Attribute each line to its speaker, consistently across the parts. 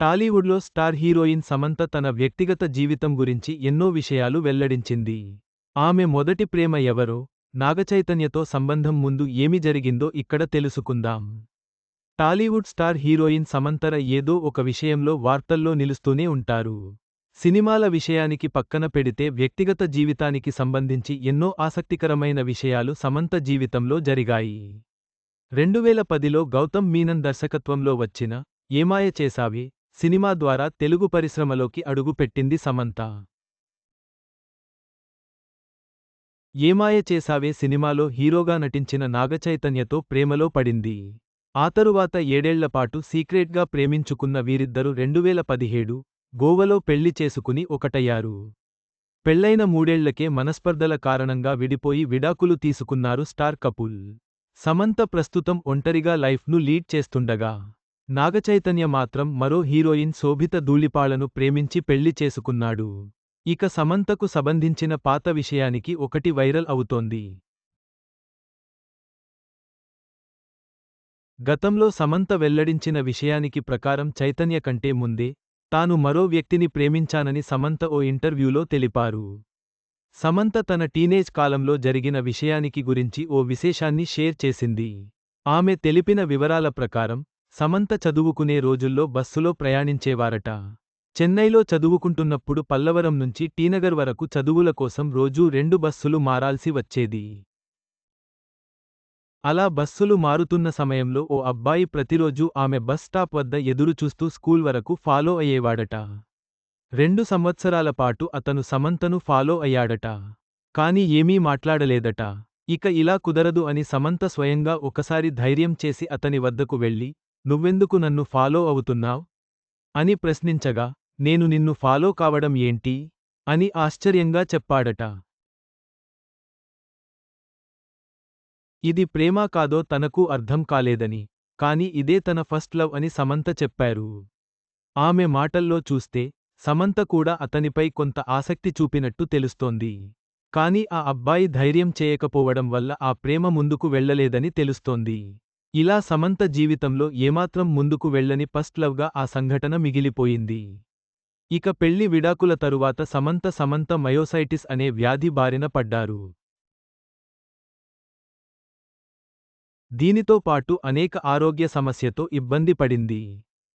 Speaker 1: టాలీవుడ్లో star heroine Samantha తన వ్యక్తిగత జీవితం గురించి ఎన్నో విషయాలు వెల్లడించింది. ఆమె మొదటి ప్రేమ ఎవరో నాగచైతన్యతో సంబంధం ముందు ఏమి జరిగిందో ఇక్కడ తెలుసుకుందాం. టాలీవుడ్ స్టార్ హీరోయిన్ సమంతర ఏదో ఒక విషయంలో వార్తల్లో నిలుస్తూనే ఉంటారు. సినిమాల విషయానికి పక్కన పెడితే వ్యక్తిగత జీవితానికి సంబంధించి ఎన్నో ఆసక్తికరమైన విషయాలు సమంత జీవితంలో జరిగాయి. రెండువేల పదిలో గౌతమ్ మీనన్ దర్శకత్వంలో వచ్చిన ఏమాయ చేసావే సినిమా ద్వారా తెలుగు పరిశ్రమలోకి అడుగుపెట్టింది సమంత. ఏమాయ చేసావే సినిమాలో హీరోగా నటించిన నాగచైతన్యతో ప్రేమలో పడింది. ఆ తరువాత ఏడేళ్ళపాటు సీక్రెట్గా ప్రేమించుకున్న వీరిద్దరూ రెండువేల పదిహేడు గోవలో పెళ్ళి చేసుకుని ఒకటయ్యారు. పెళ్ళైన మూడేళ్ళకే మనస్పర్ధల కారణంగా విడిపోయి విడాకులు తీసుకున్నారు స్టార్ కపుల్. సమంత ప్రస్తుతం ఒంటరిగా లైఫ్ను లీడ్ చేస్తుండగా నాగచైతన్య మాత్రం మరో హీరోయిన్ శోభిత ధూళిపాళను ప్రేమించి పెళ్ళి చేసుకున్నాడు. ఇక సమంతకు సంబంధించిన పాత విషయానికి ఒకటి వైరల్ అవుతోంది. గతంలో సమంత వెల్లడించిన విషయానికి ప్రకారం చైతన్య కంటే ముందే తాను మరో వ్యక్తిని ప్రేమించానని సమంత ఓ ఇంటర్వ్యూలో తెలిపారు. సమంత తన టీనేజ్ కాలంలో జరిగిన విషయానికి గురించి ఓ విశేషాన్ని షేర్ చేసింది. ఆమె తెలిపిన వివరాల ప్రకారం సమంత చదువుకునే రోజుల్లో బస్సులో ప్రయాణించేవారట. చెన్నైలో చదువుకుంటున్నప్పుడు పల్లవరం నుంచి టీనగర్ వరకు చదువుల కోసం రోజూ రెండు బస్సులు మారాల్సి వచ్చేది. అలా బస్సులు మారుతున్న సమయంలో ఓ అబ్బాయి ప్రతిరోజూ ఆమె బస్ స్టాప్ వద్ద ఎదురుచూస్తూ స్కూల్ వరకు ఫాలో అయ్యేవాడట. రెండు సంవత్సరాల పాటు అతను సమంతను ఫాలో అయ్యాడట. కాని ఏమీ మాట్లాడలేదట. ఇక ఇలా కుదరదు అని సమంత స్వయంగా ఒకసారి ధైర్యం చేసి అతని వద్దకు వెళ్ళి నువ్వెందుకు నన్ను ఫాలో అవుతున్నావ్? అని ప్రశ్నించగా నేను నిన్ను ఫాలో కావడం ఏంటి? అని ఆశ్చర్యంగా చెప్పాడట. ఇది ప్రేమా కాదో తనకు అర్థం కాలేదని కాని ఇదే తన ఫస్ట్ లవ్ అని సమంత చెప్పారు. ఆమె మాటల్లో చూస్తే సమంత కూడా అతనిపై కొంత ఆసక్తి చూపినట్టు తెలుస్తోంది. కాని ఆ అబ్బాయి ధైర్యం చేయకపోవడం వల్ల ఆ ప్రేమ ముందుకు వెళ్ళలేదని తెలుస్తోంది. ఇలా సమంత జీవితంలో ఏమాత్రం ముందుకు వెళ్ళని ఫస్ట్ లవ్గా ఆ సంఘటన మిగిలిపోయింది. ఇక పెళ్ళి విడాకుల తరువాత సమంత సమంత మయోసైటిస్ అనే వ్యాధి బారిన పడ్డారు. దీనితో పాటు అనేక ఆరోగ్య సమస్యతో ఇబ్బంది పడింది.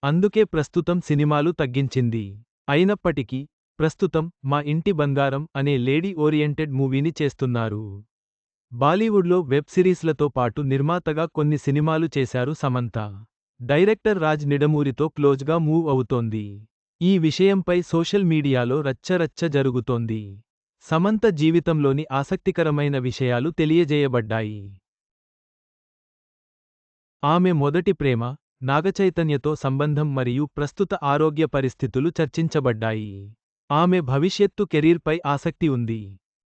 Speaker 1: అందుకే ప్రస్తుతం సినిమాలు తగ్గించింది. అయినప్పటికీ ప్రస్తుతం మా ఇంటి బంగారం అనే లేడీ ఓరియంటెడ్ మూవీని చేస్తున్నారు. బాలీవుడ్లో వెబ్ సిరీస్లతో పాటు నిర్మాతగా కొన్ని సినిమాలు చేశారు సమంత. డైరెక్టర్ రాజ్ నిడమూరితో క్లోజ్గా మూవ్ అవుతోంది. ఈ విషయంపై సోషల్ మీడియాలో రచ్చరచ్చ జరుగుతోంది. సమంత జీవితంలోని ఆసక్తికరమైన విషయాలు తెలియజేయబడ్డాయి. ఆమె మొదటి ప్రేమ నాగచైతన్యతో సంబంధం మరియు ప్రస్తుత ఆరోగ్య పరిస్థితులు చర్చించబడ్డాయి. ఆమె భవిష్యత్తు కెరీర్పై ఆసక్తి ఉంది.